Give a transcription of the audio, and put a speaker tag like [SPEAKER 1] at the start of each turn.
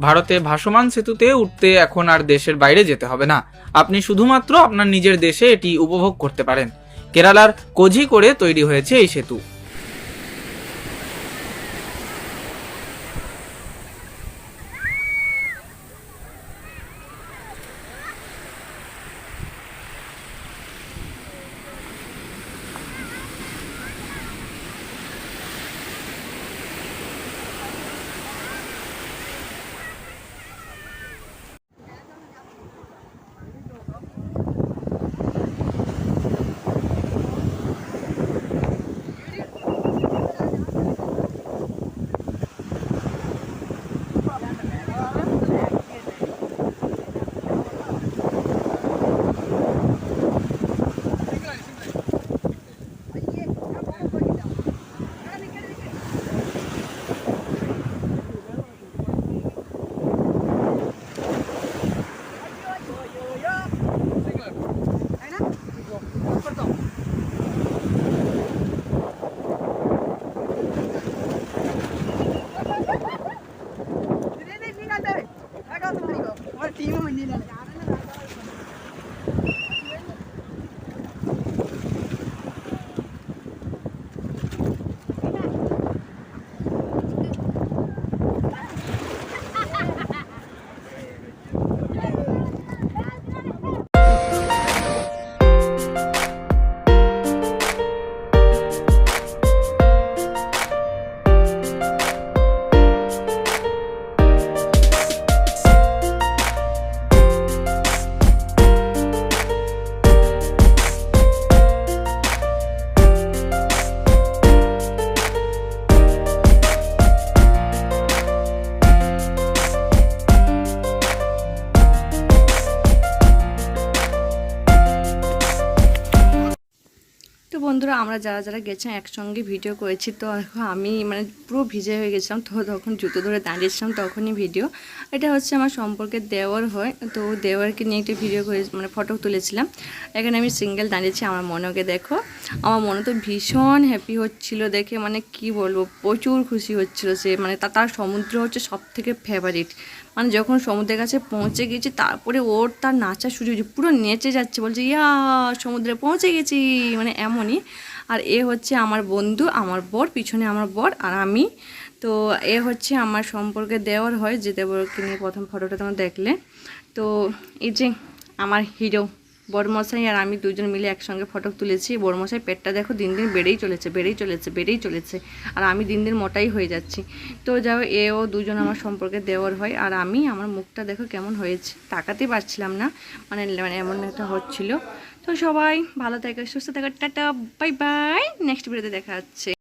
[SPEAKER 1] ভারতে ভাসমান সেতুতে উঠতে এখন আর দেশের বাইরে যেতে হবে না। আপনি শুধুমাত্র আপনার নিজের দেশে এটি উপভোগ করতে পারেন। কেরালার কোঝি করে তৈরি হয়েছে এই সেতু।
[SPEAKER 2] বন্ধুরা, আমরা যারা যারা গেছিলাম, একসঙ্গে ভিডিও করেছি, তো আমি মানে পুরো ভিজে হয়ে গেছিলাম, তো তখন জুতো ধরে দাঁড়িয়েছিলাম, তখনই ভিডিও। এটা হচ্ছে আমার সম্পর্কে দেওয়ার হয়, তো দেওয়ারকে নিয়ে একটা ভিডিও করে মানে ফটো তুলেছিলাম। এখানে আমি সিঙ্গেল দাঁড়িয়েছি, আমার মনকে দেখো। আমার মনে তো ভীষণ হ্যাপি হচ্ছিল দেখে মানে কি বলব, প্রচুর খুশি হচ্ছিল সে মানে তার সমুদ্র হচ্ছে সব থেকে ফেভারিট মানে যখন সমুদ্রের কাছে পৌঁছে গেছি, তারপরে ওর তার নাচা শুরু হয়েছে, পুরো নেচে যাচ্ছে, বলছে, ইয়া, সমুদ্রে পৌঁছে গেছি। মানে এমনই। আর এ হচ্ছে আমার বন্ধু, আমার বর, পিছনে আমার বর আর আমি। তো এ হচ্ছে আমার সম্পর্কে দেওয়ার হয়, যে দেবরকে নিয়ে প্রথম ফটোটা তোমরা দেখলে। তো এই যে আমার হিরো বড়মশাই আর আমি দুজন মিলে একসঙ্গে ফটো তুলেছি। বড়মশাই পেটটা দেখো দিন দিন বেড়েই চলেছে বেড়েই চলেছে বেড়েই চলেছে। আর আমি দিন দিন মোটাই হয়ে যাচ্ছি। তো যাও এও দুজন আমার সম্পর্কে দেওয়ার হয়। আর আমি, আমার মুখটা দেখো কেমন হয়েছে। তাকাতে পারছিলাম না মানে মানে এমন একটা হচ্ছিল। তো সবাই ভালো থাকে, সুস্থ থাকে, টাটা, বাই বাই। নেক্সট ভিডিওতে দেখা হচ্ছে।